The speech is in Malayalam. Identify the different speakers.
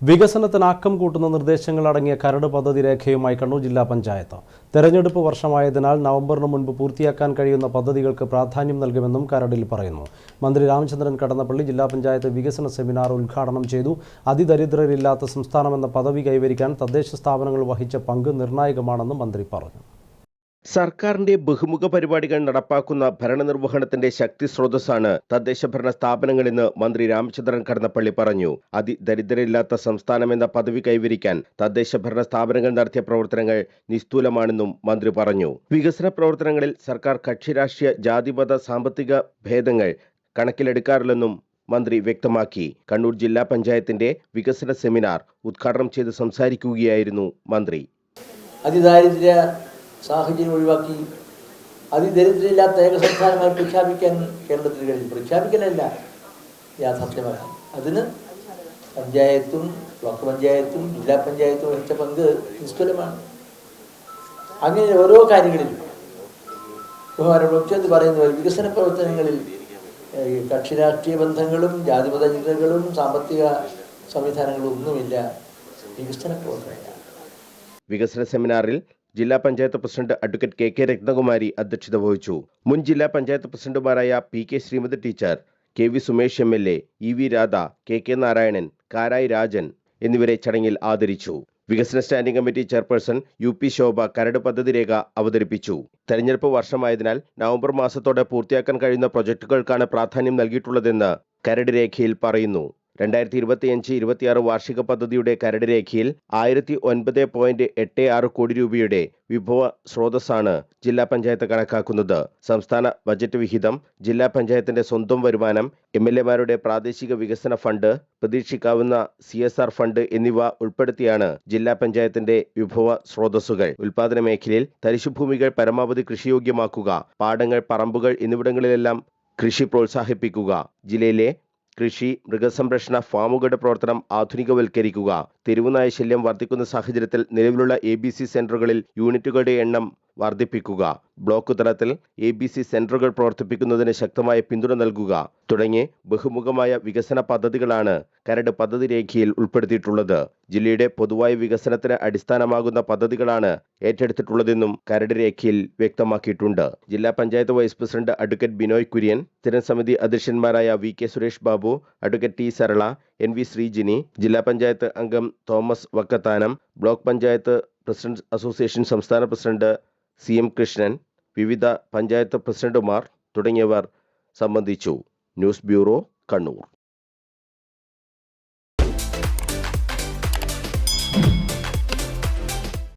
Speaker 1: വികസനത്തിന് ആക്കം കൂട്ടുന്ന നിർദ്ദേശങ്ങൾ അടങ്ങിയ കരട് പദ്ധതി രേഖയുമായി കണ്ണൂർ ജില്ലാ പഞ്ചായത്ത്. തെരഞ്ഞെടുപ്പ് വർഷമായതിനാൽ നവംബറിന് മുൻപ് പൂർത്തിയാക്കാൻ കഴിയുന്ന പദ്ധതികൾക്ക് പ്രാധാന്യം നൽകുമെന്നും കരടിൽ പറയുന്നു. മന്ത്രി രാമചന്ദ്രൻ കടന്നപ്പള്ളി ജില്ലാ പഞ്ചായത്ത് വികസന സെമിനാർ ഉദ്ഘാടനം ചെയ്തു. അതിദരിദ്രരില്ലാത്ത സംസ്ഥാനമെന്ന പദവി കൈവരിക്കാൻ തദ്ദേശ സ്ഥാപനങ്ങൾ വഹിച്ച പങ്ക് നിർണായകമാണെന്നും മന്ത്രി പറഞ്ഞു.
Speaker 2: സർക്കാരിന്റെ ബഹുമുഖ പരിപാടികൾ നടപ്പാക്കുന്ന ഭരണനിർവഹണത്തിന്റെ ശക്തി സ്രോതസ്സാണ് തദ്ദേശ ഭരണ സ്ഥാപനങ്ങളെന്ന് മന്ത്രി രാമചന്ദ്രൻ കടന്നപ്പള്ളി പറഞ്ഞു. അതിദരിദ്രരില്ലാത്ത സംസ്ഥാനമെന്ന പദവി കൈവരിക്കാൻ തദ്ദേശ ഭരണ സ്ഥാപനങ്ങൾ നടത്തിയ പ്രവർത്തനങ്ങൾ നിസ്തൂലമാണെന്നും മന്ത്രി പറഞ്ഞു. വികസന പ്രവർത്തനങ്ങളിൽ സർക്കാർ കക്ഷിരാഷ്ട്രീയ ജാതിമത സാമ്പത്തിക ഭേദങ്ങൾ കണക്കിലെടുക്കാറില്ലെന്നും മന്ത്രി വ്യക്തമാക്കി. കണ്ണൂർ ജില്ലാ പഞ്ചായത്തിന്റെ വികസന സെമിനാർ ഉദ്ഘാടനം ചെയ്ത് സംസാരിക്കുകയായിരുന്നു മന്ത്രി.
Speaker 3: അതിദാരിദ്ര്യ സാഹചര്യം ഒഴിവാക്കി. അതിദരിദ്രമില്ലാത്ത ഏക സംസ്ഥാനമായി പ്രഖ്യാപിക്കാൻ കേരളത്തിന് കഴിഞ്ഞു പ്രഖ്യാപിക്കലല്ല. യാഥാർത്ഥ്യമാക്കാം അതിന് പഞ്ചായത്തും ബ്ലോക്ക് പഞ്ചായത്തും ജില്ലാ പഞ്ചായത്തും വഹിച്ച പങ്ക് നിസ്തുലമാണ് അങ്ങനെ ഓരോ കാര്യങ്ങളിലും ബഹുമാന മുഖ്യമന്ത്രി പറയുന്ന വികസന പ്രവർത്തനങ്ങളിൽ കക്ഷി രാഷ്ട്രീയ ബന്ധങ്ങളും ജാതിമത ചിന്തകളും സാമ്പത്തിക സംവിധാനങ്ങളും ഒന്നുമില്ല. വികസന പ്രവർത്തനങ്ങൾ
Speaker 2: വികസന സെമിനാറിൽ ജില്ലാ panchayat president advocate K K Ratnakumari അധ്യക്ഷത വഹിച്ചു. മുൻ ജില്ലാ പഞ്ചായത്ത് പ്രസിഡന്റുമാരായ P K Sreemathi teacher K V Sumesh M L A E V Radha K K Narayanan Karayi Rajan എന്നിവരെ ചടങ്ങിൽ ആദരിച്ചു. വികസന standing committee chairperson U P Shobha കരട് പദ്ധതി രേഖ അവതരിപ്പിച്ചു. തെരഞ്ഞെടുപ്പ് വർഷമായതിനാൽ നവംബർ മാസത്തോടെ പൂർത്തിയാക്കാൻ കഴിയുന്ന പ്രൊജക്ടുകൾക്കാണ് പ്രാധാന്യം നൽകിയിട്ടുള്ളതെന്ന് കരട് രേഖയിൽ പറയുന്നു. രണ്ടായിരത്തി ഇരുപത്തിയഞ്ച് ഇരുപത്തിയാറ് വാർഷിക പദ്ധതിയുടെ കരട് രേഖയിൽ ആയിരത്തി ഒൻപത് പോയിന്റ് എട്ട് ആറ് കോടി രൂപയുടെ വിഭവ സ്രോതസ്സാണ് ജില്ലാ പഞ്ചായത്ത് കണക്കാക്കുന്നത്. സംസ്ഥാന ബജറ്റ് വിഹിതം ജില്ലാ പഞ്ചായത്തിന്റെ സ്വന്തം വരുമാനം എം എൽ പ്രാദേശിക വികസന ഫണ്ട് പ്രതീക്ഷിക്കാവുന്ന സി എസ് ആർ ഫണ്ട് എന്നിവ ഉൾപ്പെടുത്തിയാണ് ജില്ലാ പഞ്ചായത്തിന്റെ വിഭവ സ്രോതസ്സുകൾ. ഉൽപാദന മേഖലയിൽ തരിശുഭൂമികൾ പരമാവധി കൃഷിയോഗ്യമാക്കുക പാടങ്ങൾ പറമ്പുകൾ എന്നിവിടങ്ങളിലെല്ലാം കൃഷി പ്രോത്സാഹിപ്പിക്കുക. ജില്ലയിലെ കൃഷി മൃഗസംരക്ഷണ ഫാമുകളുടെ പ്രവർത്തനം ആധുനികവൽക്കരിക്കുക. തെരുവുനായ ശല്യം വർദ്ധിക്കുന്ന സാഹചര്യത്തിൽ നിലവിലുള്ള എ ബി സി സെന്ററുകളിൽ യൂണിറ്റുകളുടെ എണ്ണം വർദ്ധിപ്പിക്കുക. ബ്ലോക്ക് തലത്തിൽ എ ബി സി സെന്ററുകൾ പ്രവർത്തിപ്പിക്കുന്നതിന് ശക്തമായ പിന്തുണ നൽകുക. തുടങ്ങി ബഹുമുഖമായ വികസന പദ്ധതികളാണ് കരട് പദ്ധതി രേഖയിൽ ഉൾപ്പെടുത്തിയിട്ടുള്ളത്. ജില്ലയുടെ പൊതുവായ വികസനത്തിന് അടിസ്ഥാനമാകുന്ന പദ്ധതികളാണ് ഏറ്റെടുത്തിട്ടുള്ളതെന്നും കരട് രേഖയിൽ വ്യക്തമാക്കിയിട്ടുണ്ട്. ജില്ലാ panchayat vice president advocate Binoy Kurian സ്ഥിരം സമിതി അധ്യക്ഷന്മാരായ V K Suresh Babu advocate T Sarala N V Sreejini ജില്ലാ പഞ്ചായത്ത് അംഗം Thomas Vakkathanam block panchayat president association സംസ്ഥാന പ്രസിഡന്റ് സി എം കൃഷ്ണൻ വിവിധ പഞ്ചായത്ത് പ്രസിഡന്റുമാർ തുടങ്ങിയവർ സംബന്ധിച്ചു. News bureau Kannur.